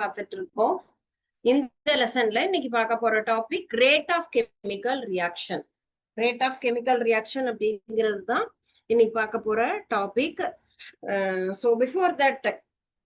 பார்த்துட்டு இருக்கோம் இந்த லெசன்ல இன்னைக்கு பார்க்க போற topic rate of chemical reaction rate of chemical reaction அப்படிங்கிறது தான் இன்னைக்கு பார்க்க போற topic so before that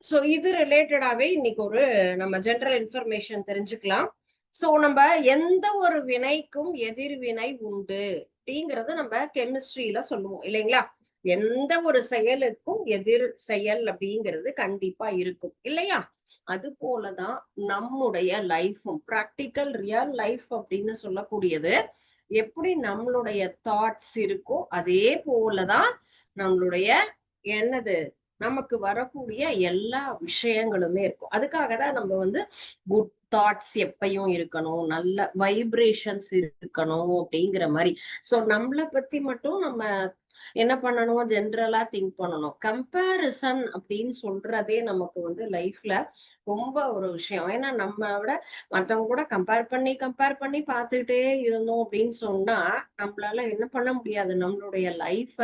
so இது ரிலேட்டடாவே இன்னைக்கு ஒரு நம்ம ஜென்ரல் இன்ஃபர்மேஷன் தெரிஞ்சுக்கலாம். ஸோ நம்ம எந்த ஒரு வினைக்கும் எதிர்வினை உண்டு? அப்படிங்கறத நம்ம கெமிஸ்ட்ரியில சொல்லுவோம் இல்லைங்களா? எந்த ஒரு செயலுக்கும் எதிர் செயல் அப்படிங்கிறது கண்டிப்பா இருக்கும் இல்லையா? அது போலதான் நம்முடைய லைஃபும் ப்ராக்டிக்கல் ரியல் லைஃப் அப்படின்னு சொல்லக்கூடியது எப்படி நம்மளுடைய தாட்ஸ் இருக்கோ அதே போலதான் நம்மளுடைய என்னது நமக்கு வரக்கூடிய எல்லா விஷயங்களுமே இருக்கும். அதுக்காக தான் நம்ம வந்து குட் தாட்ஸ் எப்பயும் இருக்கணும் நல்ல வைப்ரேஷன்ஸ் இருக்கணும் அப்படிங்கிற மாதிரி. சோ நம்மளை பத்தி மட்டும் நம்ம என்ன பண்ணணும்? ஜென்ரலா திங்க் பண்ணணும். கம்பேரிசன் அப்படின்னு சொல்றதே நமக்கு வந்து லைஃப்ல ரொம்ப ஒரு விஷயம். ஏன்னா நம்ம விட மத்தவங்க கூட கம்பேர் பண்ணி கம்பேர் பண்ணி பார்த்துக்கிட்டே இருந்தோம் அப்படின்னு சொன்னா நம்மளால என்ன பண்ண முடியாது? நம்மளுடைய லைஃப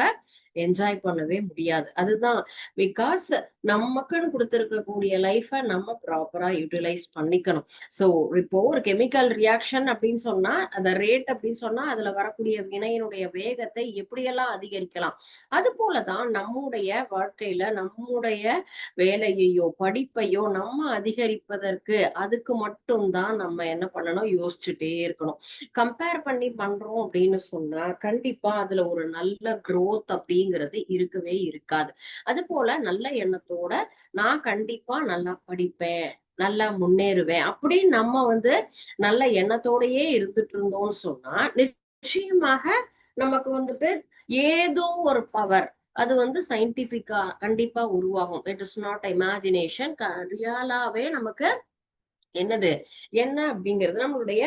என்ஜாய் பண்ணவே முடியாது. அதுதான். பிகாஸ் நமக்குன்னு கொடுத்துருக்கக்கூடிய லைஃப நம்ம ப்ராப்பரா யூட்டிலைஸ் பண்ணிக்கணும். ஸோ இப்போ ஒரு கெமிக்கல் ரியாக்ஷன் அப்படின்னு சொன்னா அந்த ரேட் அப்படின்னு சொன்னா அதுல வரக்கூடிய வினையினுடைய வேகத்தை எப்படியெல்லாம் அதிகரிக்கும் அதிகரிக்கலாம் அது போலதான் நம்முடைய வாழ்க்கையில நம்முடைய வேலையையோ படிப்பையோ நம்ம அதிகரிப்பதற்கு அதுக்கு மட்டும்தான் நம்ம என்ன பண்ணணும்? யோசிச்சுட்டே இருக்கணும். கம்பேர் பண்ணி பண்றோம் அப்படின்னு சொன்னா கண்டிப்பா அதுல ஒரு நல்ல growth அப்படிங்கிறது இருக்கவே இருக்காது. அது போல நல்ல எண்ணத்தோட நான் கண்டிப்பா நல்லா படிப்பேன் நல்லா முன்னேறுவேன் அப்படின்னு நம்ம வந்து நல்ல எண்ணத்தோடயே இருந்துட்டு இருந்தோம்னு சொன்னா நிச்சயமாக நமக்கு வந்துட்டு ஏதோ ஒரு பவர் அது வந்து சயின்டிபிக்கா கண்டிப்பா உருவாகும். இட் இஸ் நாட் இமேஜினேஷன் ரியாலாவே நமக்கு என்னது? என்ன அப்படிங்கிறது நம்மளுடைய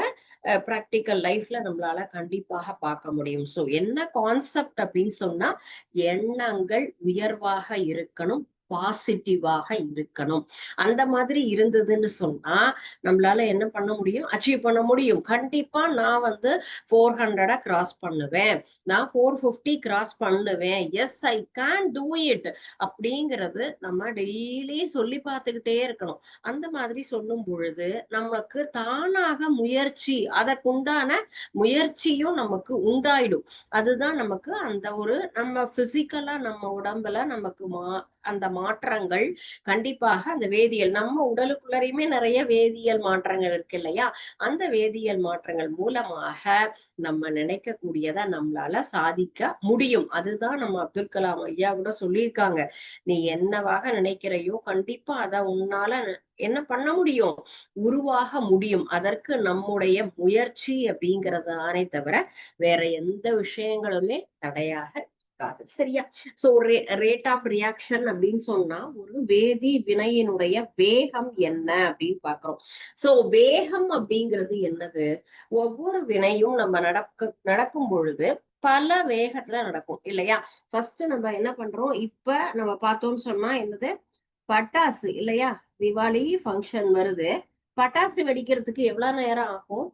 ப்ராக்டிக்கல் லைஃப்ல நம்மளால கண்டிப்பாக பார்க்க முடியும். சோ என்ன கான்செப்ட் அப்படின்னு சொன்னா எண்ணங்கள் உயர்வாக இருக்கணும். பாசிட்டிவாக இருக்கணும். அந்த மாதிரி இருந்ததுன்னு சொன்னா நம்மளால என்ன பண்ண முடியும்? அச்சீவ் பண்ண முடியும். கண்டிப்பா நான் வந்து ஃபோர் ஹண்ட்ரடா கிராஸ் பண்ணுவேன். நான் ஃபோர் ஃபிஃப்டி கிராஸ் பண்ணுவேன். Yes I can do it அப்படிங்கிறது நம்ம டெய்லி சொல்லி பார்த்துக்கிட்டே இருக்கணும். அந்த மாதிரி சொல்லும் பொழுது நமக்கு தானாக முயற்சி அதற்குண்டான முயற்சியும் நமக்கு உண்டாயிடும். அதுதான் நமக்கு அந்த ஒரு நம்ம பிசிக்கலா நம்ம உடம்புல நமக்கு மா அந்த மாற்றங்கள் கண்டிப்பாக அந்த வேதியியல் நம்ம உடலுக்குள்ளரையுமே நிறைய வேதியியல் மாற்றங்கள் இருக்கு இல்லையா? அந்த வேதியியல் மாற்றங்கள் மூலமாக நம்ம நினைக்கக்கூடியதை நம்மளால சாதிக்க முடியும். அதுதான் நம்ம அப்துல் கலாம் ஐயா கூட சொல்லியிருக்காங்க. நீ என்னவாக நினைக்கிறையோ கண்டிப்பா அதை உன்னால என்ன பண்ண முடியும்? உருவாக முடியும். அதற்கு நம்முடைய முயற்சி அப்படிங்கறதானே தவிர வேற எந்த விஷயங்களுமே தடையாக காசு. சரியா? சோ ரேட் ஆஃப் ரியாக்ஷன் அப்படின்னு சொன்னா ஒரு வேதி வினையினுடைய வேகம் என்ன அப்படின்னு பாக்குறோம் சோ வேகம் அப்படிங்கிறது என்னது? ஒவ்வொரு வினையும் நம்ம நடக்க நடக்கும் பொழுது பல வேகத்துல நடக்கும் இல்லையா? ஃபர்ஸ்ட் நம்ம என்ன பண்றோம்? இப்ப நம்ம பார்த்தோம்னு சொன்னா என்னது? பட்டாசு இல்லையா? திவாலி ஃபங்க்ஷன் வருது. பட்டாசு வெடிக்கிறதுக்கு எவ்வளவு நேரம் ஆகும்?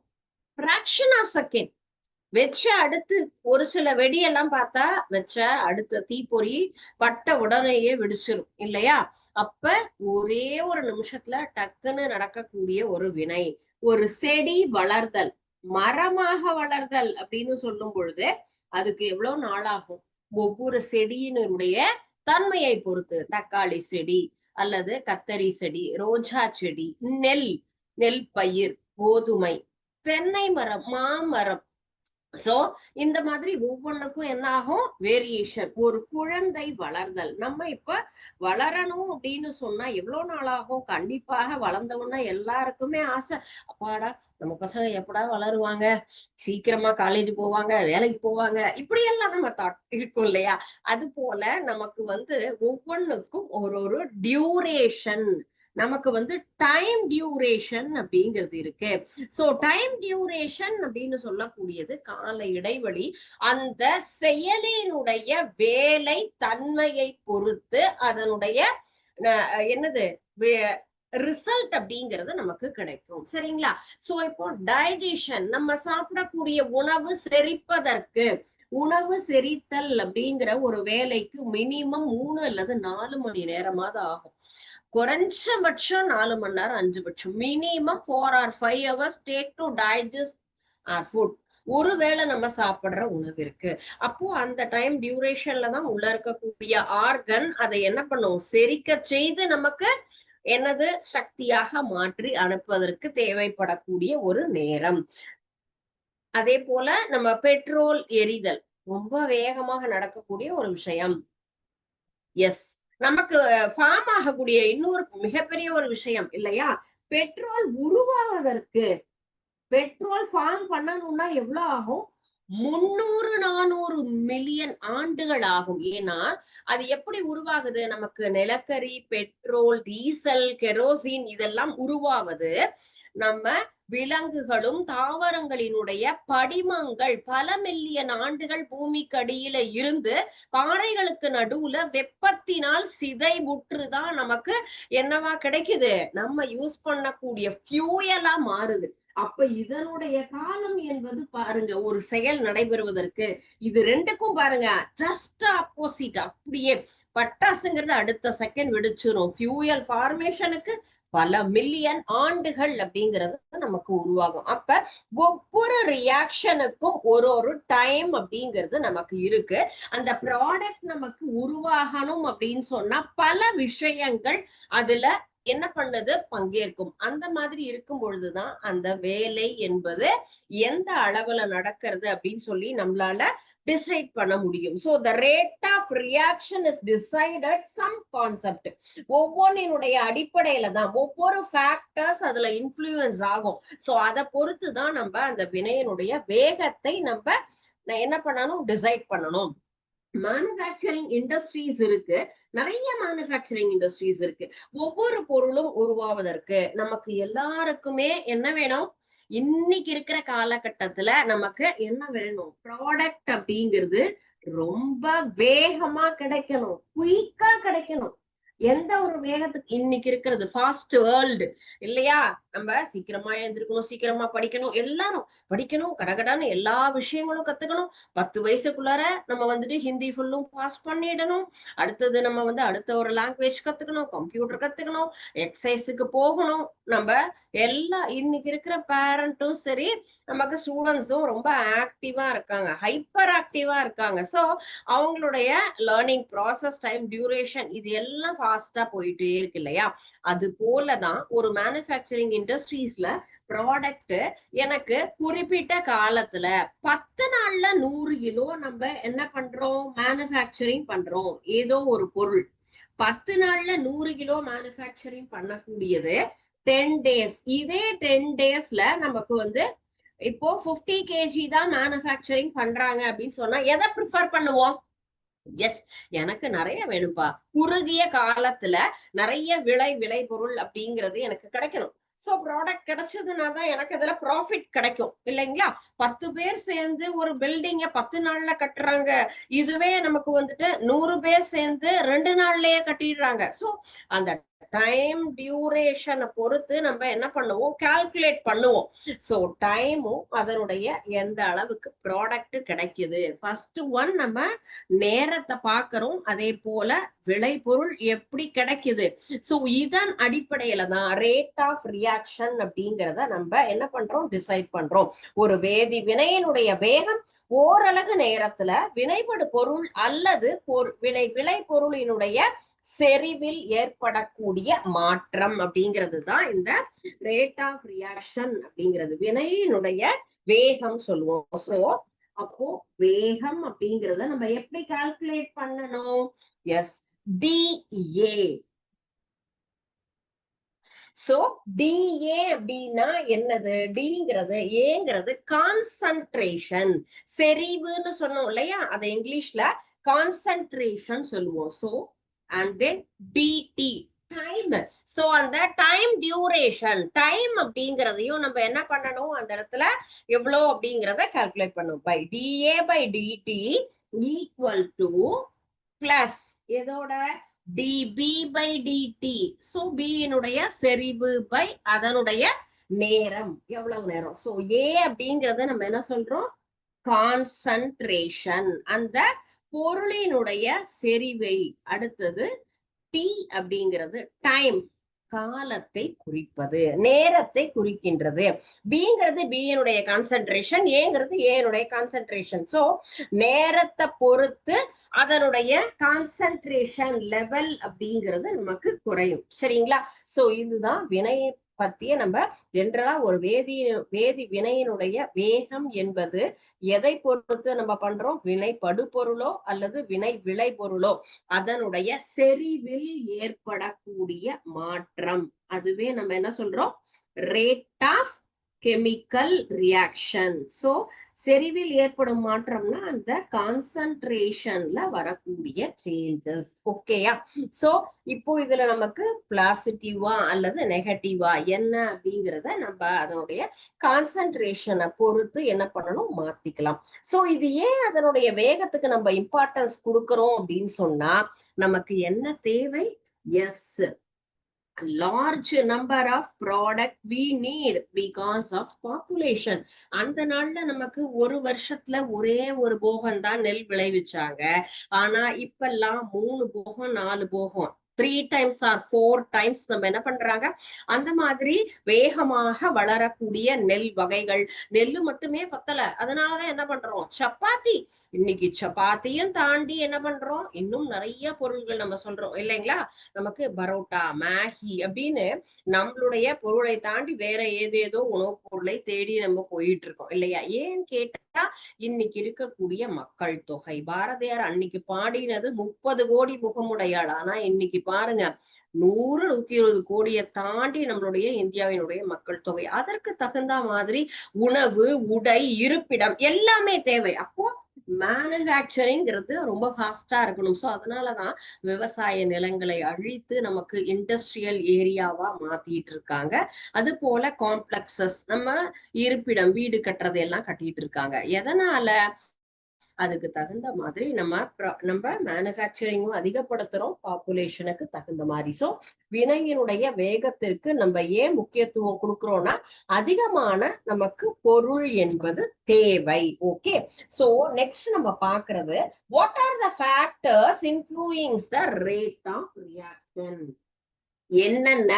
ஃப்ராக்ஷன் ஆஃப் செகண்ட் வச்ச அடுத்து ஒரு சில வெடியெல்லாம் பார்த்தா வச்ச அடுத்த தீப்பொறி பட்ட உடனேயே வெடிச்சிரும் இல்லையா? அப்ப ஒரே ஒரு நிமிஷத்துல டக்குன்னு நடக்கக்கூடிய ஒரு வினை ஒரு செடி வளர்தல் மரமாக வளர்தல் அப்படின்னு சொல்லும் பொழுது அதுக்கு எவ்வளவு நாளாகும்? ஒவ்வொரு செடியினுடைய தன்மையை பொறுத்து தக்காளி செடி அல்லது கத்தரி செடி ரோஜா செடி நெல் நெல் பயிர் கோதுமை தென்னை மரம் மாமரம் சோ இந்த மாதிரி ஒவ்வொன்றுக்கும் என்ன ஆகும்? வேரியேஷன் ஒரு குழந்தை வளர்தல். நம்ம இப்ப வளரணும் அப்படின்னு சொன்னா எவ்வளவு நாள் ஆகும்? கண்டிப்பாக வளர்ந்தவொன்னா எல்லாருக்குமே ஆசை. அப்பாடா நம்ம பசங்க எப்படா வளருவாங்க? சீக்கிரமா காலேஜ் போவாங்க வேலைக்கு போவாங்க. இப்படி எல்லாம் நம்ம தாட் இருக்கும் இல்லையா? அது போல நமக்கு வந்து ஒவ்வொன்றுக்கும் ஒரு ஒரு டியூரேஷன் நமக்கு வந்து டைம் டியூரேஷன் அப்படிங்கிறது இருக்கு. சோ டைம் டியூரேஷன் அப்படின்னு சொல்லக்கூடியது கால இடைவெளி. அந்த செயலினுடைய வேலை தன்மையை பொறுத்து அதனுடைய என்னது ரிசல்ட் அப்படிங்கிறது நமக்கு கிடைக்கும். சரிங்களா? சோ இப்போ டைஜஷன் நம்ம சாப்பிடக்கூடிய உணவு செரிப்பதற்கு உணவு செரித்தல் அப்படிங்கிற ஒரு வேலைக்கு மினிமம் மூணு அல்லது நாலு மணி நேரமாவது ஆகும். குறைஞ்சபட்சம் நாலு மணி நேரம் அஞ்சு பட்சம். Minimum four or five hours take to digest our food ஒருவேளை நம்ம சாப்பிடுற உணவு இருக்கு. அப்போ அந்த டைம் டியூரேஷன்ல தான் உள்ள இருக்கக்கூடிய ஆர்கன் அதை என்ன பண்ணும்? செரிக்க செய்து நமக்கு என்னது சக்தியாக மாற்றி அனுப்புவதற்கு தேவைப்படக்கூடிய ஒரு நேரம். அதே போல நம்ம பெட்ரோல் எரிதல் ரொம்ப வேகமாக நடக்கக்கூடிய ஒரு விஷயம். எஸ் நமக்கு ஃபார்ம் ஆகக்கூடிய இன்னொரு மிகப்பெரிய ஒரு விஷயம் இல்லையா? பெட்ரோல் உருவாவதற்கு பெட்ரோல் ஃபார்ம் பண்ணணும்னா எவ்வளவு ஆகும்? முன்னூறு நானூறு மில்லியன் ஆண்டுகள் ஆகும் ஏன்னா அது எப்படி உருவாகுது? நமக்கு நிலக்கரி பெட்ரோல் டீசல் கெரோசின் இதெல்லாம் உருவாவது நம்ம விலங்குகளும் தாவரங்களினுடைய படிமங்கள் பல மில்லியன் ஆண்டுகள் பூமிக்கு அடியில இருந்து பாறைகளுக்கு நடுவுல வெப்பத்தினால் சிதைவுற்றுதான் நமக்கு என்னவா கிடைக்குது? நம்ம யூஸ் பண்ணக்கூடிய ஃபியூயலா மாறுது. அப்ப இதனுடைய காலம் என்பது பாருங்க ஒரு செயல் நடைபெறுவதற்கு இது ரெண்டுக்கும் பாருங்க ஜஸ்ட் ஆப்போசிட் அப்படியே பட்டாசுங்கிறது அடுத்த செகண்ட் வெடிச்சிரும். ஃபியூயல் ஃபார்மேஷனுக்கு பல மில்லியன் ஆண்டுகள் அப்படிங்கிறது நமக்கு உருவாகும். அப்ப ஒவ்வொரு ரியாக்ஷனுக்கும் ஒரு ஒரு டைம் அப்படிங்கிறது நமக்கு இருக்கு. அந்த ப்ராடக்ட் நமக்கு உருவாகணும் அப்படின்னு சொன்னா பல விஷயங்கள் அதுல என்ன பண்ணுது? பங்கேற்கும். அந்த மாதிரி இருக்கும் பொழுதுதான் அந்த வேலை என்பது எந்த அளவுல நடக்கிறது அப்படின்னு சொல்லி நம்மளால டிசைட் பண்ண முடியும். So the rate of reaction is decided some concept ஒவ்வொன்றினுடைய அடிப்படையில தான் ஒவ்வொரு ஃபேக்டர்ஸ் அதுல இன்ஃப்ளூயன்ஸ் ஆகும். சோ அதை பொறுத்து தான் நம்ம அந்த வினையினுடைய வேகத்தை நம்ம என்ன பண்ணணும்? டிசைட் பண்ணணும். மேனுஃபேக்சரிங் இண்டஸ்ட்ரீஸ் இருக்கு. நிறைய மேனுஃபேக்சரிங் இண்டஸ்ட்ரீஸ் இருக்கு. ஒவ்வொரு பொருளும் உருவாவதற்கு நமக்கு எல்லாருக்குமே என்ன வேணும்? இன்னைக்கு இருக்கிற காலகட்டத்துல நமக்கு என்ன வேணும்? ப்ராடக்ட் அப்படிங்கிறது ரொம்ப வேகமா கிடைக்கணும். குயிக்கா கிடைக்கணும். எந்த ஒரு வேகத்துக்கு இன்னைக்கு இருக்கிறது? ஃபாஸ்ட் வேர்ல்டு இல்லையா? நம்ம சீக்கிரமா எழுந்திருக்கணும் சீக்கிரமா படிக்கணும் எல்லாரும் படிக்கணும் கடகடான்னு எல்லா விஷயங்களும் கத்துக்கணும். பத்து வயசுக்குள்ளார நம்ம வந்துட்டு ஹிந்தி ஃபுல்லும் பாஸ் பண்ணிடணும். அடுத்தது நம்ம வந்து அடுத்த ஒரு லாங்குவேஜ் கத்துக்கணும் கம்ப்யூட்டர் கத்துக்கணும் எக்ஸசைஸுக்கு போகணும். நம்ம எல்லா இன்னைக்கு இருக்கிற பேரண்ட்டும் சரி நமக்கு ஸ்டூடெண்ட்ஸும் ரொம்ப ஆக்டிவா இருக்காங்க. ஹைப்பர் ஆக்டிவா இருக்காங்க. ஸோ அவங்களுடைய லேர்னிங் ப்ராசஸ் டைம் டியூரேஷன் இது எல்லாம் ஃபாஸ்டா போயிட்டே இருக்கு இல்லையா? அது போலதான் ஒரு மேனுஃபேக்சரிங் இண்டஸ்ட்ரீஸ்ல ப்ராடக்ட் எனக்கு குறிப்பிட்ட காலத்துல பத்து நாள்ல நூறு கிலோ நம்ம என்ன பண்றோம்? மேனுஃபேக்சரிங் பண்றோம். ஏதோ ஒரு பொருள். பத்து நாள்ல நூறு கிலோ மேனுஃபேக்சரிங் பண்ணக்கூடியது டென் டேஸ் இதே டென் டேஸ்ல நமக்கு வந்து இப்போ பிப்டி கேஜி தான் மேனுஃபேக்சரிங் பண்றாங்க அப்படின்னு சொன்னா எதை ப்ரிஃபர் பண்ணுவோம்? எஸ் எனக்கு நிறைய வேணும்ப்பா. குறுகிய காலத்துல நிறைய விலை விளை பொருள் அப்படிங்கிறது எனக்கு கிடைக்கணும். சோ ப்ராடக்ட் கிடைச்சதுனா தான் எனக்கு இதுல ப்ராஃபிட் கிடைக்கும். இல்லைங்களா? பத்து பேர் சேர்ந்து ஒரு பில்டிங்க பத்து நாள்ல கட்டுறாங்க. இதுவே நமக்கு வந்துட்டு நூறு பேர் சேர்ந்து ரெண்டு நாள்லயே கட்டிடுறாங்க. சோ அந்த டைம் டியூரேஷனை பொறுத்து நம்ம என்ன பண்ணுவோம்? கால்குலேட் பண்ணுவோம். ஸோ டைமும் அதனுடைய எந்த அளவுக்கு ப்ராடக்ட் கிடைக்குது? ஃபர்ஸ்ட் ஒன் நம்ம நேரத்தை பார்க்குறோம். அதே போல விளைபொருள் எப்படி கிடைக்குது? ஸோ இதன் அடிப்படையில தான் ரேட் ஆஃப் ரியாக்ஷன் அப்படிங்கிறத நம்ம என்ன பண்றோம்? டிசைட் பண்றோம். ஒரு வேதி வினையினுடைய வேகம் ஓரளவு நேரத்துல வினைபடு பொருள் அல்லது வினை விளை பொருளினுடைய செறிவில் ஏற்படக்கூடிய மாற்றம் அப்படிங்கிறது தான் இந்த ரேட் ஆஃப் ரியாக்ஷன் அப்படிங்கிறது. வினையினுடைய வேகம் சொல்லுவோம். சோ அப்போ வேகம் அப்படிங்கறத நம்ம எப்படி கால்குலேட் பண்ணணும்? எஸ் டிஏ சோ டிஏ அப்படின்னா என்னது? டிங்கிறது ஏங்கிறது கான்சன்ட்ரேஷன் செறிவுன்னு சொன்னோம் இல்லையா? அதை இங்கிலீஷ்ல கான்சன்ட்ரேஷன் சொல்லுவோம். So and then dt time so அந்த டைம் டியூரேஷன் டைம் அப்படிங்கறதையும் நம்ம என்ன பண்ணணும்? அந்த இடத்துல எவ்வளோ அப்படிங்கறத கால்குலேட் பண்ணும் by dA by dt equal to plus எதோட? டிபி பை டிடி சோ பியினுடைய செறிவு பை அதனுடைய நேரம். எவ்வளவு நேரம்? சோ ஏ அப்படிங்கறத நம்ம என்ன சொல்றோம்? கான்சன்ட்ரேஷன் அந்த பொருளினுடைய செறிவை. அடுத்தது டி அப்படிங்கிறது டைம் காலத்தை குறிப்பது நேரத்தை குறிக்கின்றது. பிங்கிறது பியினுடைய கான்சென்ட்ரேஷன் ஏங்கிறது ஏனுடைய கான்சென்ட்ரேஷன் சோ நேரத்தை பொறுத்து அதனுடைய கான்சென்ட்ரேஷன் லெவல் அப்படிங்கிறது நமக்கு குறையும். சரிங்களா? சோ இதுதான் வினை பத்திய நம்ம ஜென்ரலா ஒரு வேதி வேதி வினையினுடைய வேகம் என்பது எதை பொறுத்து நம்ம பண்றோம்? வினை படுபொருளோ அல்லது வினை விளைபொருளோ? அதனுடைய செறிவில் ஏற்படக்கூடிய மாற்றம். அதுவே நம்ம என்ன சொல்றோம்? Rate of chemical reaction so செறிவில் ஏற்படும் மாற்றம்னா அந்த கான்சன்ட்ரேஷன்ல வரக்கூடிய சேஞ்சஸ் ஓகேயா சோ இப்போ இதுல நமக்கு பிளாசிட்டிவா அல்லது நெகட்டிவா என்ன அப்படிங்கிறத நம்ம அதனுடைய கான்சன்ட்ரேஷனை பொறுத்து என்ன பண்ணணும்? மாத்திக்கலாம். சோ இது ஏன் அதனுடைய வேகத்துக்கு நம்ம இம்பார்ட்டன்ஸ் கொடுக்கறோம் அப்படின்னு சொன்னா நமக்கு என்ன தேவை? Yes large number of product we need because of population. அந்த நாள்ல நமக்கு ஒரு வருஷத்துல ஒரே ஒரு போகம் தான் நெல் விளைவிச்சாங்க. ஆனா இப்பெல்லாம் மூணு போகம் நாலு போகம். Three times or four times நம்ம என்ன பண்றாங்க? அந்த மாதிரி வேகமாக வளரக்கூடிய நெல் வகைகள். நெல்லு மட்டுமே பத்தல. அதனாலதான் என்ன பண்றோம்? சப்பாத்தி. இன்னைக்கு சப்பாத்தியும் தாண்டி என்ன பண்றோம்? இன்னும் நிறைய பொருள்கள் நம்ம சொல்றோம். இல்லைங்களா? நமக்கு பரோட்டா மேகி அப்படின்னு நம்மளுடைய பொருளை தாண்டி வேற ஏதேதோ உணவுப் பொருளை தேடி நம்ம போயிட்டு இருக்கோம். இல்லையா? ஏன்னு கேட்டா இன்னைக்கு இருக்கக்கூடிய மக்கள் தொகை. பாரதியார் அன்னைக்கு பாடினது முப்பது கோடி முகமுடையாள். ஆனா இன்னைக்கு பாருங்க நூறு நூத்தி இருபது கோடியை தாண்டி நம்மளுடைய இந்தியாவினுடைய மக்கள் தொகை. அதற்கு தகுந்த மாதிரி உணவு உடை இருப்பிடம் எல்லாமே தேவை. அப்போ மேனுஃபேக்சரிங்கிறது ரொம்ப ஃபாஸ்டா இருக்கணும். ஸோ அதனாலதான் விவசாய நிலங்களை அழித்து நமக்கு இண்டஸ்ட்ரியல் ஏரியாவா மாத்திட்டு இருக்காங்க. அது போல காம்ப்ளெக்சஸ் நம்ம இருப்பிடம் வீடு கட்டுறது எல்லாம் கட்டிட்டு இருக்காங்க. எதனால அதுக்கு தகுந்த மாதிரி நம்ம நம்ம மேனுஃபேக்சரிங்கும் அதிகப்படுத்துறோம் பாப்புலேஷனுக்கு தகுந்த மாதிரி. ஸோ வினையினுடைய வேகத்திற்கு நம்ம ஏன் முக்கியத்துவம் கொடுக்குறோம்னா அதிகமான நமக்கு பொருள் என்பது தேவை. ஓகே சோ நெக்ஸ்ட் நம்ம பாக்குறது what are the factors influencing the rate of reaction என்னென்ன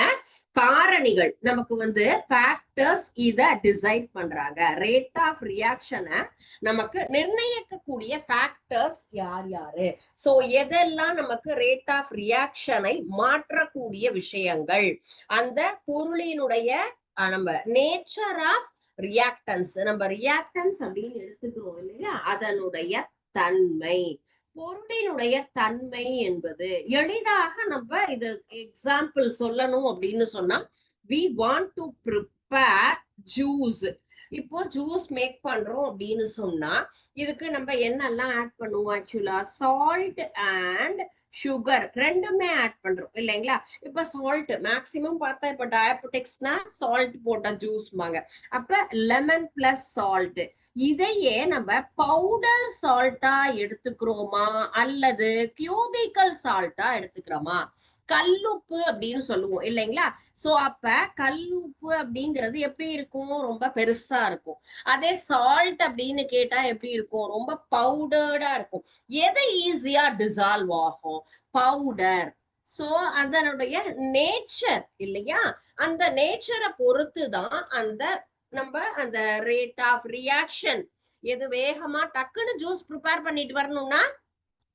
காரணிகள் நமக்கு வந்து ஃபேக்டர்ஸ் இத டிசைட் பண்றாங்க? ரேட் ஆஃப் ரியாக்ஷனை நமக்கு நிர்ணயிக்கக்கூடிய ஃபேக்டர்ஸ் யார் யாரு? சோ எதெல்லாம் நமக்கு ரேட் ஆஃப் ரியாக்ஷனை மாற்றக்கூடிய விஷயங்கள்? அந்த பொருளினுடைய நம்ம நேச்சர் ஆஃப் ரியாக்டன்ஸ் நம்ம ரியாக்டன்ஸ் அப்படின்னு எடுத்துக்கிறோம் இல்லையா? அதனுடைய தன்மை. பொருளினுடைய தன்மை என்பது. எளிதாக நம்ம இது எக்ஸாம்பிள் சொல்லணும் அப்படின்னு சொன்னா we want to prepare juice இப்போ ஜூஸ் மேக் பண்றோம் அப்படின்னு சொன்னா இதுக்கு நம்ம என்னெல்லாம் ஆட் பண்ணுவோம் ஆக்சுவலா சால்ட் அண்ட் சுகர் ரெண்டுமே ஆட் பண்றோம் இல்லைங்களா? இப்ப சால்ட் மேக்சிமம் பார்த்தா இப்ப டயபெட்டிக்ஸ்னா சால்ட் போட்ட ஜூஸ்மாங்க அப்ப லெமன் பிளஸ் சால்ட் இதையே நம்ம பவுடர் சால்ட்டா எடுத்துக்கிறோமா? அல்லது கியூபிக்கல் சால்ட்டா எடுத்துக்கிறோமா? கல்லுப்பு அப்படின்னு சொல்லுவோம் இல்லைங்களா? சோ அப்ப கல்லுப்பு அப்படிங்கிறது எப்படி இருக்கும்? ரொம்ப பெருசா இருக்கும். அதே சால்ட் அப்படின்னு கேட்டா எப்படி இருக்கும்? ரொம்ப பவுடர்டா இருக்கும். எது ஈஸியா டிசால்வ் ஆகும்? பவுடர் சோ அதனுடைய நேச்சர் இல்லையா? அந்த நேச்சரை பொறுத்து தான் அந்த நம்ம அந்த ரேட் ஆஃப் ரியாக்ஷன் எது வேகமா டக்குன்னு ஜூஸ் ப்ரிப்பேர் பண்ணிட்டு வரணும்னா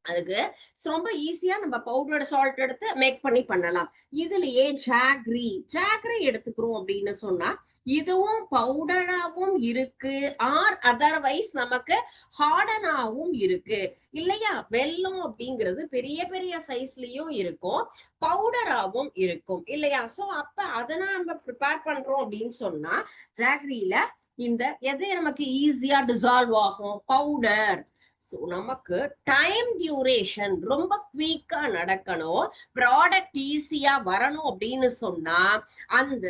அதுக்கு ரொம்ப ஈஸியா நம்ம பவுடர் சால்ட் எடுத்து மேக் பண்ணி பண்ணலாம். இதுலயே ஜாக்ரி ஜாக்ரி எடுத்துக்கிறோம் அப்படின்னு சொன்னா இதுவும் பவுடராவும் இருக்கு. ஆர் அதர்வைஸ் நமக்கு ஹார்டனாவும் இருக்கு. இல்லையா? வெல்லம் அப்படிங்கிறது பெரிய பெரிய சைஸ்லயும் இருக்கும். பவுடராவும் இருக்கும். இல்லையா? சோ அப்ப அதை நம்ம ப்ரிப்பேர் பண்றோம் அப்படின்னு சொன்னா ஜாக்ரியில இந்த எது நமக்கு ஈஸியா டிசால்வ் ஆகும்? பவுடர் ஸோ நமக்கு டைம் டியூரேஷன் ரொம்ப குயிக்கா நடக்கணும். ப்ராடக்ட் ஈஸியா வரணும் அப்படின்னு சொன்னா அந்த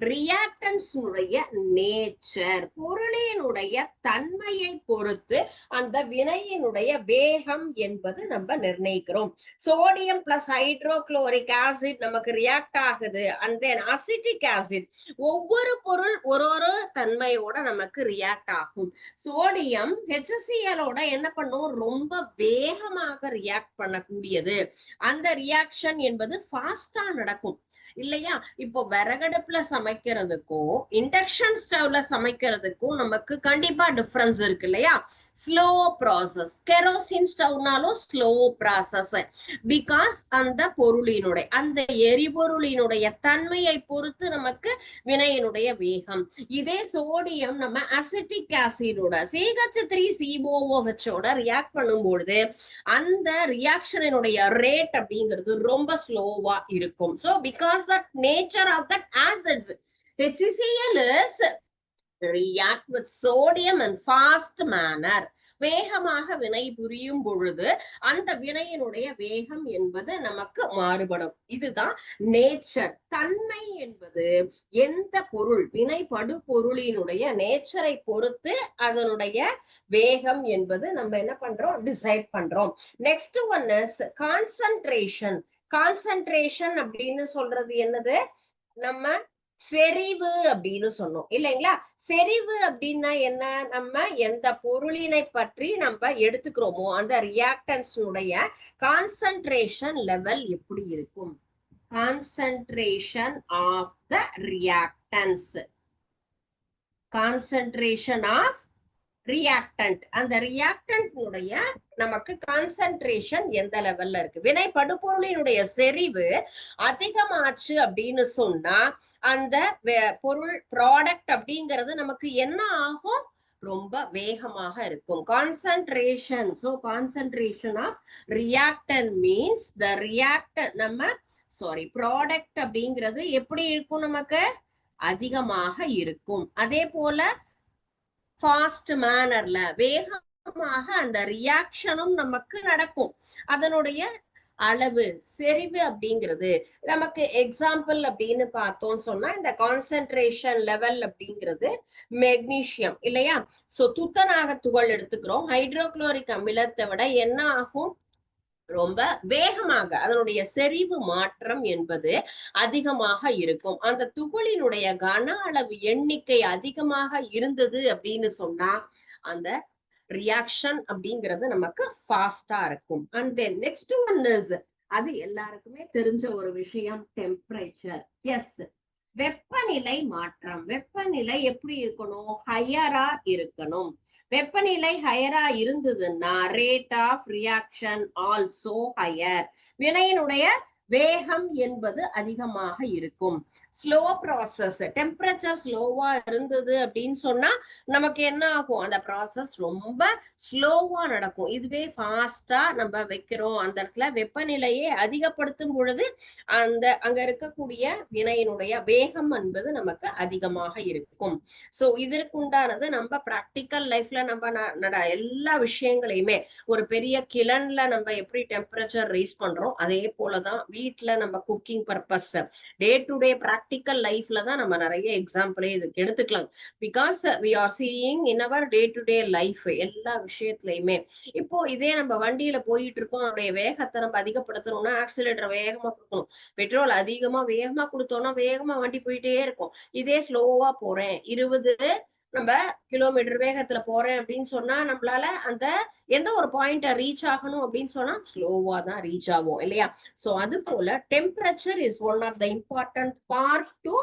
ரியாக்டன்ஸுடைய நேச்சர் பொருளினுடைய தன்மையை பொறுத்து அந்த வினையினுடைய வேகம் என்பது நம்ம நிர்ணயிக்கிறோம். சோடியம் பிளஸ் ஹைட்ரோக்ளோரிக் ஆசிட் நமக்கு ரியாக்ட் ஆகுது அண்ட் தென் அசிட்டிக் ஆசிட் ஒவ்வொரு பொருள் ஒரு ஒரு தன்மையோட நமக்கு ரியாக்ட் ஆகும். சோடியம் ஹெச்சிஎலோட என்ன பண்ணும்? ரொம்ப வேகமாக ரியாக்ட் பண்ணக்கூடியது. அந்த ரியாக்ஷன் என்பது ஃபாஸ்டா நடக்கும். இல்லையா? இப்போ விறகடுப்புல சமைக்கிறதுக்கும் இண்டக்ஷன் ஸ்டவ்ல சமைக்கிறதுக்கும் நமக்கு கண்டிப்பா டிஃபரன்ஸ் இருக்கு இல்லையா? ஸ்லோ ப்ராசஸ் கெரோசின் ஸ்டவ்னாலும் ஸ்லோ ப்ராசஸ் பிகாஸ் அந்த பொருளினுடைய அந்த எரிபொருளினுடைய தன்மையை பொறுத்து நமக்கு வினையினுடைய வேகம். இதே சோடியம் நம்ம அசிட்டிக் ஆசிடோட சிஹெச் த்ரீ சிஓஓஹெச்சோட ரியாக்ட் பண்ணும்பொழுது அந்த ரியாக்ஷனினுடைய ரேட் அப்படிங்கிறது ரொம்ப ஸ்லோவா இருக்கும். So because that nature of that acids. HCl is react with sodium in fast manner வேகமாக வினை புரியும் பொழுது அந்த வினையினுடைய வேகம் என்பது நமக்கு மாறுபடும். இதுதான் நேச்சர் தன்மை என்பது எந்த பொருள் வினை பொருளினுடைய நேச்சரை பொறுத்து அதனுடைய வேகம் என்பது நம்ம என்ன பண்றோம்? டிசைட் பண்றோம். Next one is concentration concentration அப்படின்னு சொல்றது என்னது? நம்ம செறிவு அப்படின்னு சொன்னோம். இல்லைங்களா? செறிவு அப்படின்னா என்ன? நம்ம எந்த பொருளினை பற்றி நம்ம எடுத்துக்கிறோமோ அந்த ரியாக்டன்ஸ்னுடைய கான்சன்ட்ரேஷன் லெவல் எப்படி இருக்கும்? Concentration of the reactants concentration of reactant அந்த ரியாக்டன்ட்னுடைய நமக்கு கான்சன்ட்ரேஷன் எந்த லெவல்ல இருக்கு? வினை படுபொருளினுடைய செறிவு அதிகமாச்சு அப்படின்னு சொன்னா அந்த பொருள் ப்ராடக்ட் அப்படிங்கிறது நமக்கு என்ன ஆகும்? ரொம்ப வேகமாக இருக்கும். Concentration so concentration of reactant means the reactant நம்ம சாரி ப்ராடக்ட் அப்படிங்கிறது எப்படி இருக்கும் நமக்கு? அதிகமாக இருக்கும். அதே போல ஃபாஸ்ட் மேனர்ல வேகமாக அந்த ரியாக்ஷனும் நமக்கு நடக்கும். அதனுடைய அளவு செறிவு அப்படிங்கிறது. நமக்கு எக்ஸாம்பிள் அப்படின்னு பார்த்தோம்னு சொன்னா இந்த கான்சென்ட்ரேஷன் லெவல் அப்படிங்கிறது மெக்னீசியம் இல்லையா? சோ துத்தநாக துகள் எடுத்துக்கிறோம். ஹைட்ரோக்ளோரிக் அமிலத்தை விட என்ன ஆகும்? ரொம்ப வேகமாக அதனுடைய செறிவு மாற்றம் என்பது அதிகமாக இருக்கும். அந்த துகளினுடைய கன அளவு எண்ணிக்கை அதிகமாக இருந்தது அப்படின்னு சொன்னா அந்த ரியாக்ஷன் அப்படிங்கிறது நமக்கு ஃபாஸ்டா இருக்கும். And then next one is அது எல்லாருக்குமே தெரிஞ்ச ஒரு விஷயம் டெம்பரேச்சர் எஸ் வெப்பநிலை மாற்றம். வெப்பநிலை எப்படி இருக்கணும்? ஹையரா இருக்கணும். வெப்பநிலை ஹையரா இருந்ததுன்னா rate of reaction also higher வினையினுடைய வேகம் என்பது அதிகமாக இருக்கும். ஸ்லோ ப்ராசஸ் டெம்பரேச்சர் ஸ்லோவா இருந்தது அப்படின்னு சொன்னா நமக்கு என்ன ஆகும்? அந்த ப்ராசஸ் ரொம்ப ஸ்லோவா நடக்கும். இதுவே ஃபாஸ்டா நம்ம வைக்கிறோம். அந்த இடத்துல வெப்பநிலையை அதிகப்படுத்தும் பொழுது அந்த அங்க இருக்கக்கூடிய வினையினுடைய வேகம் என்பது நமக்கு அதிகமாக இருக்கும். சோ இதற்குண்டானது நம்ம ப்ராக்டிக்கல் லைஃப்ல நம்ம ந- நட எல்லா விஷயங்களையுமே ஒரு பெரிய கிளன்ல நம்ம எப்படி டெம்பரேச்சர் ரைஸ் பண்றோம் அதே போலதான் வீட்டுல நம்ம cooking purpose day to day practical லைஃப்ல தான் நம்ம நிறைய எக்ஸாம்பிளே இதுக்கு எடுத்துக்கலாம். Because we are seeing in our day to day life எல்லா விஷயத்துலயுமே. இப்போ இதே நம்ம வண்டியில போயிட்டு இருக்கோம். அதோடைய வேகத்தை நம்ம அதிகப்படுத்தணும்னா ஆக்சிலேட்டர் வேகமா கொடுக்கணும். பெட்ரோல் அதிகமா வேகமா கொடுத்தோம்னா வேகமா வண்டி போயிட்டே இருக்கும். இதே ஸ்லோவா போறேன். இருபது நம்ம கிலோமீட்டர் வேகத்துல போறேன் அப்படின்னு சொன்னா நம்மளால அந்த எந்த ஒரு பாயிண்ட ரீச் ஆகணும் அப்படின்னு சொன்னா ஸ்லோவா தான் ரீச் ஆகும் இல்லையா? சோ அது போல temperature is one of the important part to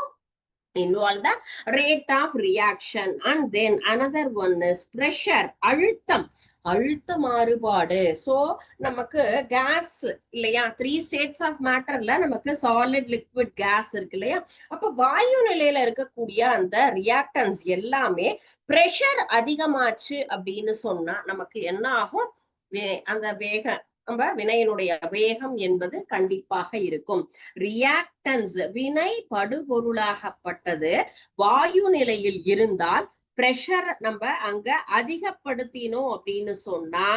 involve the rate of reaction. And then another one is pressure அழுத்தம். அழுத்த மாறுபாடு. சோ நமக்கு கேஸ் இல்லையா? த்ரீ ஸ்டேட்ஸ் ஆஃப் மேட்டர்ல நமக்கு சாலிட் லிக்விட் கேஸ் இருக்கு இல்லையா? அப்ப வாயு நிலையில இருக்கக்கூடிய அந்த ரியாக்டன்ஸ் எல்லாமே பிரஷர் அதிகமாச்சு அப்படின்னு சொன்னா நமக்கு என்ன ஆகும்? வே- அந்த வேக நம்ம வினையினுடைய வேகம் என்பது கண்டிப்பாக இருக்கும். ரியாக்டன்ஸ் வினை படுபொருளாகப்பட்டது வாயு நிலையில் இருந்தால் பிரஷர் நம்ம அங்க அதிகப்படுத்தினோம் அப்படின்னு சொன்னா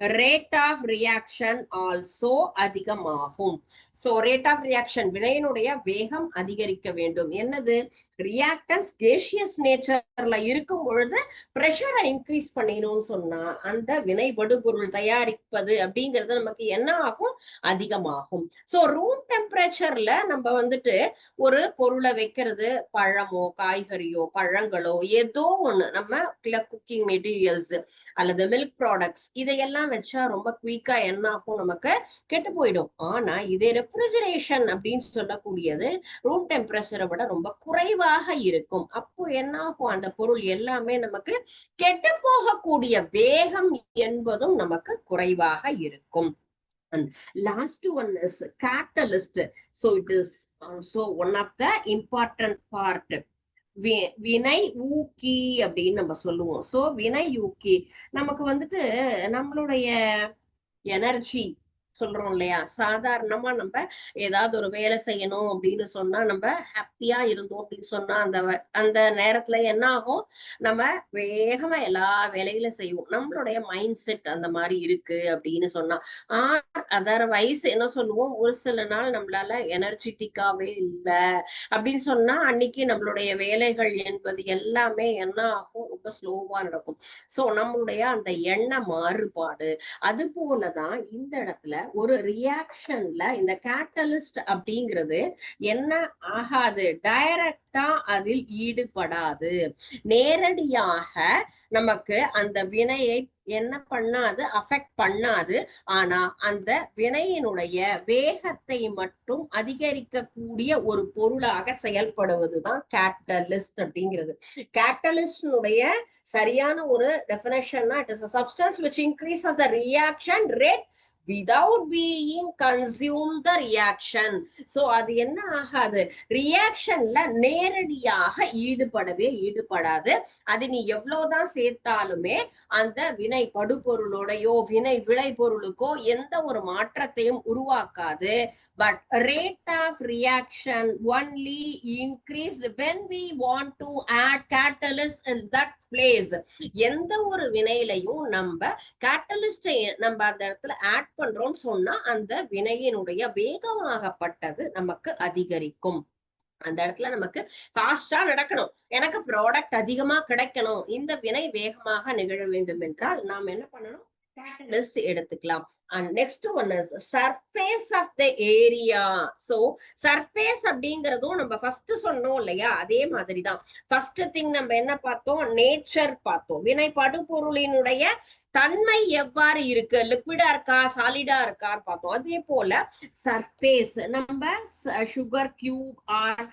ரேட் ஆஃப் ரியாக்ஷன் ஆல்சோ அதிகமாகும். சோ ரேட் ஆஃப் ரியாக்ஷன் வினையினுடைய வேகம் அதிகரிக்க வேண்டும். என்னது? ரியாக்டன்ஸ் கேஷியஸ் நேச்சர்ல இருக்கும் பொழுது ப்ரெஷரை இன்க்ரீஸ் பண்ணிடணும்னு சொன்னா அந்த வினை வடுபொருள் தயாரிப்பது அப்படிங்கிறது நமக்கு என்ன ஆகும்? அதிகமாகும். சோ ரூம் டெம்பரேச்சர்ல நம்ம வந்துட்டு ஒரு பொருளை வைக்கிறது பழமோ காய்கறியோ பழங்களோ ஏதோ ஒண்ணு நம்ம குக்கிங் மெட்டீரியல்ஸ் அல்லது மில்க் ப்ராடக்ட்ஸ் இதையெல்லாம் வச்சா ரொம்ப குயிக்கா என்ன ஆகும் நமக்கு கெட்டு போயிடும். ஆனா இதே ரெஃப்ரிஜரேஷன் அப்படின்னு சொல்லக்கூடியது ரூம் டெம்பரேச்சரை விட ரொம்ப குறைவாக இருக்கும். அப்போ என்ன ஆகும் அந்த பொருள் எல்லாமே நமக்கு கெட்டு போகக்கூடிய வேகம் என்பதும் நமக்கு குறைவாக இருக்கும். Last one is catalyst so it is so one of the important part வினை ஊக்கி அப்படின்னு நம்ம சொல்லுவோம். சோ வினை ஊக்கி நமக்கு வந்துட்டு நம்மளுடைய எனர்ஜி சொல்றோம் இல்லையா? சாதாரணமா நம்ம ஏதாவது ஒரு வேலை செய்யணும் அப்படின்னு சொன்னா நம்ம ஹாப்பியா இருந்தோம் அப்படின்னு சொன்னா அந்த அந்த நேரத்துல என்ன ஆகும்? நம்ம வேகமா எல்லா வேலைகளும் செய்வோம். நம்மளுடைய மைண்ட் செட் அந்த மாதிரி இருக்கு அப்படின்னு சொன்னா. ஆஹ் அதர்வைஸ் என்ன சொல்லுவோம்? ஒரு சில நாள் நம்மளால எனர்ஜெட்டிக்காவே இல்லை அப்படின்னு சொன்னா அன்னைக்கு நம்மளுடைய வேலைகள் என்பது எல்லாமே என்ன ஆகும்? ரொம்ப ஸ்லோவா நடக்கும். சோ நம்மளுடைய அந்த எண்ண மாறுபாடு அது போலதான் இந்த இடத்துல ஒரு ரியாக்ஷன்ல இந்த கேட்டலிஸ்ட் அப்படிங்கிறது என்ன ஆகாது? டைரக்டா அதில் ஈடுபடாது. நேரடியாக நமக்கு அந்த வினையை என்ன பண்ணாது? அஃபெக்ட் பண்ணாது. ஆனா அந்த வினையினுடைய வேகத்தை மட்டும் அதிகரிக்கக்கூடிய ஒரு பொருளாக செயல்படுவதுதான் கேட்டலிஸ்ட் அப்படிங்கிறது. கேட்டலிஸ்டினுடைய சரியான ஒரு definition it is substance which increases the reaction rate without being consume the reaction so அது என்ன ஆகாது? ரியாக்ஷன்ல நேரடியாக ஈடுபடவே ஈடுபடாது. அது நீ எவ்வளவுதான் சேர்த்தாலுமே அந்த வினை படுபொருளோடையோ வினை விளை பொருளுக்கோ எந்த ஒரு மாற்றத்தையும் உருவாக்காது. But rate of reaction only increase when we want to add catalyst in that place எந்த ஒரு வினையிலையும் நம்ம கேட்டலிஸ்டை நம்ம அந்த இடத்துல ஆட் பண்றோம்னு சொன்னா அந்த வினையினுடைய வேகமாகப்பட்டது நமக்கு அதிகரிக்கும். அந்த இடத்துல நமக்கு ஃபாஸ்டா நடக்கணும். எனக்கு ப்ராடக்ட் அதிகமா கிடைக்கணும். இந்த வினை வேகமாக நிகழ வேண்டும் என்றால் நாம் என்ன பண்ணணும்? கேட்டலிஸ்ட் எடுத்துக்கலாம். And next one is surface of the area so surface அப்படிங்கறதும் நம்ம ஃபர்ஸ்ட் சொன்னோம் இல்லையா? அதே மாதிரி தான் ஃபர்ஸ்ட் திங் நம்ம என்ன பார்த்தோம்? நேச்சர் பார்த்தோம். வினை படுபொருளினுடைய தன்மை எவ்வாறு இருக்கு? லிக்விடா இருக்கா? சாலிடா இருக்கான்னு பார்த்தோம். அதே போல சர்ஃபேஸ் நம்ம sugar cube or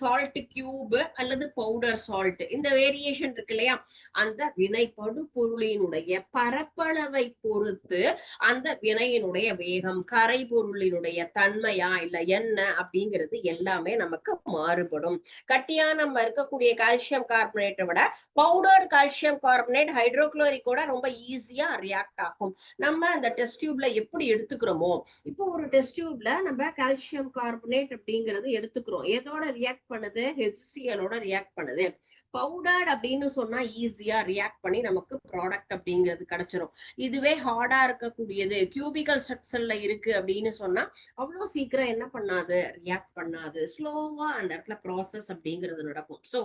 salt cube அல்லது பவுடர் சால்ட் இந்த வேரியேஷன் இருக்கு இல்லையா? அந்த வினைப்படு பொருளினுடைய பரப்பளவை பொறுத்து அந்த வினையினுடைய வேகம் கரை பொருளினுடைய தன்மையா இல்ல என்ன அப்படிங்கிறது எல்லாமே நமக்கு மாறுபடும். கட்டியா நம்ம இருக்கக்கூடிய கால்சியம் கார்பனேட்டை விட பவுடர் கால்சியம் கார்பனேட் ஹைட்ரோக்ளோரிக்கோட ரொம்ப ஈஸியா ரியாக்ட் ஆகும். நம்ம அந்த டெஸ்ட் டியூப்ல எப்படி எடுத்துக்கிறோமோ இப்போ ஒரு டெஸ்ட் டியூப்ல நம்ம கால்சியம் கார்பனேட் அப்படிங்கிறது எடுத்துக்கிறோம். எதோட ரியாக்ட் பண்ணுது? ஹெச்சிஎலோட ரியாக்ட் பண்ணுது. பவுடர் அப்படின்னு சொன்னா ஈஸியா ரியாக்ட் பண்ணி நமக்கு ப்ராடக்ட் அப்படிங்கிறது கிடைச்சிரும். இதுவே ஹார்டா இருக்கக்கூடியது. கியூபிக்கல் ஸ்ட்ரக்சர்ல இருக்கு அப்படின்னு சொன்னா அவ்வளவு சீக்கிரம் என்ன பண்ணாது? ரியாக்ட் பண்ணாது. ஸ்லோவா அந்த இடத்துல ப்ராசஸ் அப்படிங்கிறது நடக்கும். சோ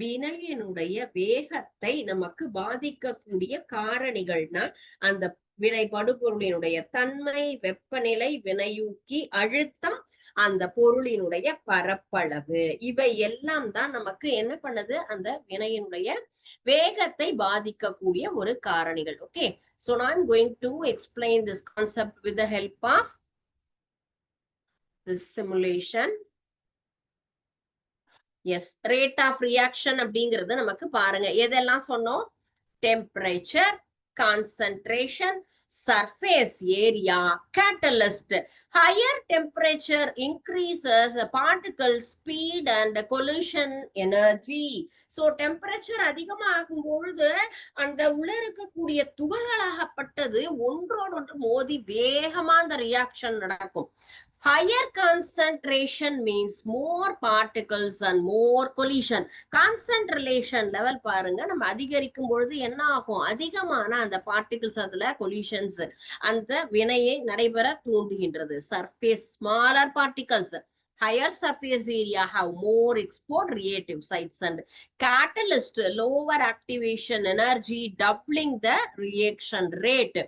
வினையினுடைய வேகத்தை நமக்கு பாதிக்கக்கூடிய காரணிகள்னா அந்த வினை படுபொருளினுடைய தன்மை வெப்பநிலை வினையூக்கி அழுத்தம் அந்த பொருளினுடைய பரப்பளவு. இவை எல்லாம் தான் நமக்கு என்ன பண்ணுது? அந்த வினையினுடைய வேகத்தை பாதிக்கக்கூடிய ஒரு காரணிகள். ஓகே ஸோ நான் going to explain this concept with the help of of simulation yes rate of reaction அப்படிங்கிறது நமக்கு பாருங்க. எதெல்லாம் சொன்னோம்? Temperature concentration surface area catalyst higher temperature increases particle speed and collision energy so temperature அதிகமாகும் பொழுது அந்த உள்ள இருக்கக்கூடிய துகள்களாகப்பட்டது ஒன்றோடொன்று மோதி வேகமா அந்த ரியாக்ஷன் நடக்கும் higher concentration means more particles and more collision concentration level பாருங்க நம்ம அதிகரிக்கும் பொழுது என்ன ஆகும் அதிகமான அந்த பார்ட்டிகிள்ஸ் அதுல கொலிஷன்ஸ் அந்த வினையை நடைபெற தூண்டுகின்றது. Surface smaller particles higher surface area have more export reactive sites and catalyst lower activation energy doubling the reaction rate.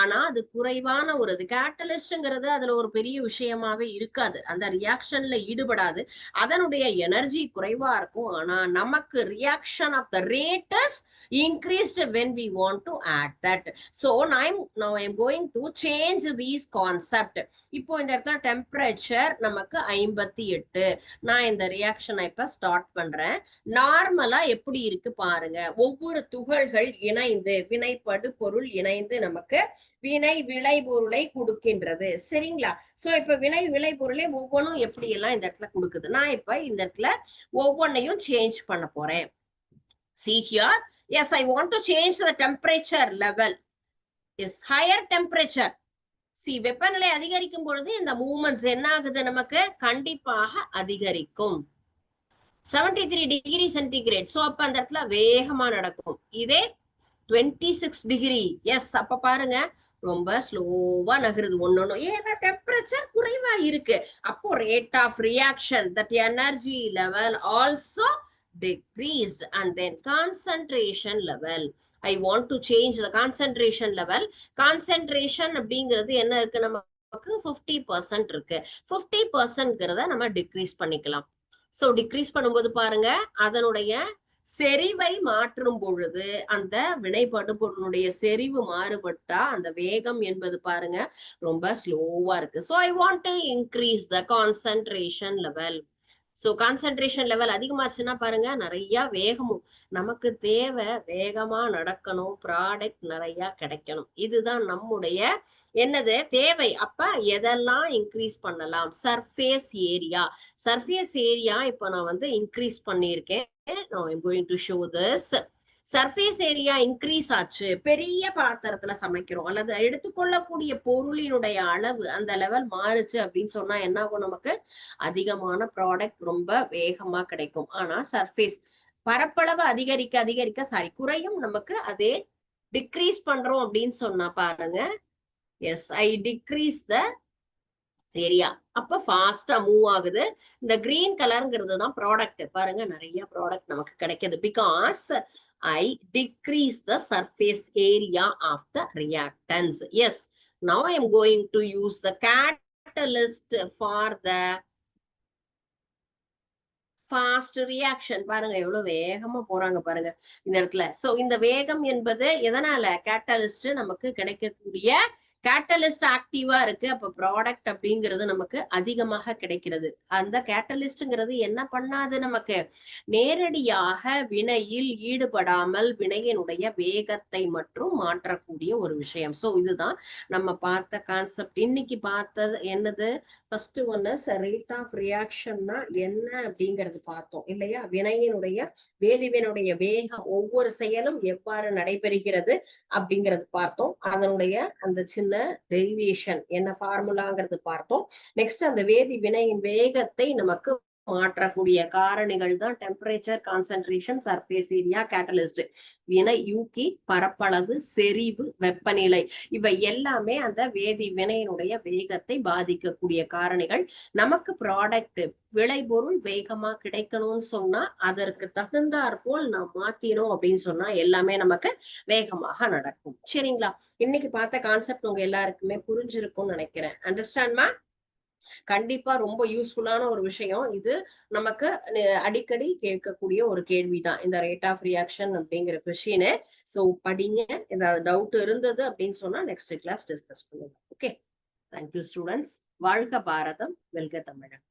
ஆனா அது குறைவான ஒரு இது. கேட்டலிஸ்ட்ங்கிறது அதுல ஒரு பெரிய விஷயமாவே இருக்காது. அந்த ரியாக்ஷன்ல ஈடுபடாது. அதனுடைய எனர்ஜி குறைவா இருக்கும். ஆனா நமக்கு reaction of the rates increased when we want to add that so நான் no I'm going to change these concept இப்போ இந்த இடத்துல டெம்பரேச்சர் நமக்கு எண்பத்தி எட்டு. நான் இந்த ரியாக்ஷனை இப்ப ஸ்டார்ட் பண்றேன். நார்மலா எப்படி இருக்கு பாருங்க. ஒவ்வொரு துகள்கள் இணைந்து வினைப்படு பொருள் இணைந்து நமக்கு வினை விளைபொருளை கொடுக்கின்றது. சரிங்களா? சோ இப்ப வினை விளைபொருளை ஒவ்வொன்றும் எப்படி எல்லாம் இந்த இடத்துல கொடுக்குது? நான் இப்ப இந்த இடத்துல ஒவ்வொன்னையும் சேஞ்ச் பண்ண போறேன். See here? Yes i want to change the temperature level. Is higher temperature. C வெப்பநிலை அதிகரிக்கும் பொழுது இந்த மூமெண்ட்ஸ் என்ன ஆகுது நமக்கு? கண்டிப்பாக அதிகரிக்கும். Seventy three degree centigrade so அப்ப அந்த இடத்துல வேகமா நடக்கும். இதே டுவெண்ட்டி சிக்ஸ் டிகிரி எஸ் அப்ப பாருங்க. ரொம்ப ஸ்லோவா நகருது. ஒன்னொன்னு ஏன்னா டெம்பரேச்சர் குறைவா இருக்கு. அப்போ rate of reaction that energy level also decreased and then concentration level. I want to change the concentration level. Concentration அப்படிங்கிறது என்ன இருக்கு? நமக்கு ஃபிஃப்டி பர்சன்ட் இருக்கு. ஃபிஃப்டி பர்சன்ட்ங்கிறத நம்ம டிக்ரீஸ் பண்ணிக்கலாம். ஸோ டிக்ரீஸ் பண்ணும்போது பாருங்க அதனுடைய செறிவை மாற்றும் பொழுது அந்த வினைப்படு பொருளுடைய செறிவு மாறுபட்டா அந்த வேகம் என்பது பாருங்க ரொம்ப ஸ்லோவா இருக்கு. So I want to increase the concentration level so concentration level அதிகமாச்சுன்னா பாருங்க நிறைய வேகமும். நமக்கு தேவை வேகமா நடக்கணும் ப்ராடக்ட் நிறைய கிடைக்கணும். இதுதான் நம்முடைய என்னது? தேவை. அப்ப எதெல்லாம் இன்க்ரீஸ் பண்ணலாம்? சர்ஃபேஸ் ஏரியா சர்ஃபேஸ் ஏரியா இப்போ நான் வந்து இன்க்ரீஸ் பண்ணியிருக்கேன். நான் going to show this surface area increase ஆச்சு. பெரிய பாத்திரத்துல சமைக்கிறோம். அல்லது எடுத்துக்கொள்ளக்கூடிய பொருளினுடைய அளவு அந்த லெவல் மாறுச்சு அப்படின்னு சொன்னா என்ன ஆகும்? நமக்கு அதிகமான ப்ராடக்ட் ரொம்ப வேகமா கிடைக்கும். ஆனா சர்ஃபேஸ் பரப்பளவு அதிகரிக்க அதிகரிக்க சாரி குறையும். நமக்கு அதே டிக்ரீஸ் பண்றோம் அப்படின்னு சொன்னா பாருங்க. Yes I decrease the area அப்ப ஃபாஸ்டா மூவ் ஆகுது. இந்த கிரீன் கலருங்கிறது தான் ப்ராடக்ட் பாருங்க நிறைய ப்ராடக்ட் நமக்கு கிடைக்குது. Because I decrease the surface area of the reactants. Yes, now I am going to use the catalyst for the fast reaction பாருங்க எவ்வளவு வேகமா போறாங்க பாருங்க இந்த இடத்துல. சோ இந்த வேகம் என்பது எதனால? கேட்டலிஸ்ட் நமக்கு கிடைக்கக்கூடிய கேட்டலிஸ்ட் ஆக்டிவா இருக்கு. அப்ப ப்ராடக்ட் அப்படிங்கிறது நமக்கு அதிகமாக கிடைக்கிறது. அந்த கேட்டலிஸ்ட்ங்கிறது என்ன பண்ணாது நமக்கு? நேரடியாக வினையில் ஈடுபடாமல் வினையினுடைய வேகத்தை மட்டும் மாற்றக்கூடிய ஒரு விஷயம். சோ இதுதான் நம்ம பார்த்த கான்செப்ட் இன்னைக்கு பார்த்தது என்னது? ஃபர்ஸ்ட் ஒன்னு ரேட் ஆஃப் ரியாக்ஷன்னா என்ன அப்படிங்கிறது. பார்த்தோம் இல்லையா? வினையினுடைய வேதிவினுடைய வேகம் ஒவ்வொரு செயலும் எவ்வாறு நடைபெறுகிறது அப்படிங்கிறது பார்த்தோம். அதனுடைய அந்த சின்ன டெரிவேஷன் என்ன ஃபார்முலாங்கிறது பார்த்தோம். நெக்ஸ்ட் அந்த வேதி வினையின் வேகத்தை நமக்கு மாற்றக்கூடிய காரணிகள் தான் temperature concentration surface area catalyst வினை யூக்கி பரப்பளவு செறிவு வெப்பநிலை இவை எல்லாமே அந்த வேதி வினையினுடைய வேகத்தை பாதிக்கக்கூடிய காரணிகள். நமக்கு ப்ராடக்ட் விளைபொருள் வேகமா கிடைக்கணும்னு சொன்னா அதற்கு தகுந்தாற் போல் நாம் மாத்தினோம் அப்படின்னு சொன்னா எல்லாமே நமக்கு வேகமாக நடக்கும். சரிங்களா? இன்னைக்கு பார்த்த கான்செப்ட் உங்க எல்லாருக்குமே புரிஞ்சிருக்கும்னு நினைக்கிறேன். அண்டர்ஸ்டாண்ட்மா கண்டிப்பா ரொம்ப யூஸ்ஃபுல்லான ஒரு விஷயம். இது நமக்கு அடிக்கடி கேட்கக்கூடிய ஒரு கேள்விதான். இந்த ரேட் ஆஃப் ரியாக்ஷன் அப்படிங்கிற கொஷின் சோ படிங்க. ஏதாவது டவுட் இருந்தது அப்படின்னு சொன்னா நெக்ஸ்ட் கிளாஸ் டிஸ்கஸ் பண்ணுங்க ஓகே தேங்க்யூ ஸ்டூடெண்ட்ஸ் வாழ்க பாரதம். வெல்க தமிழகம்.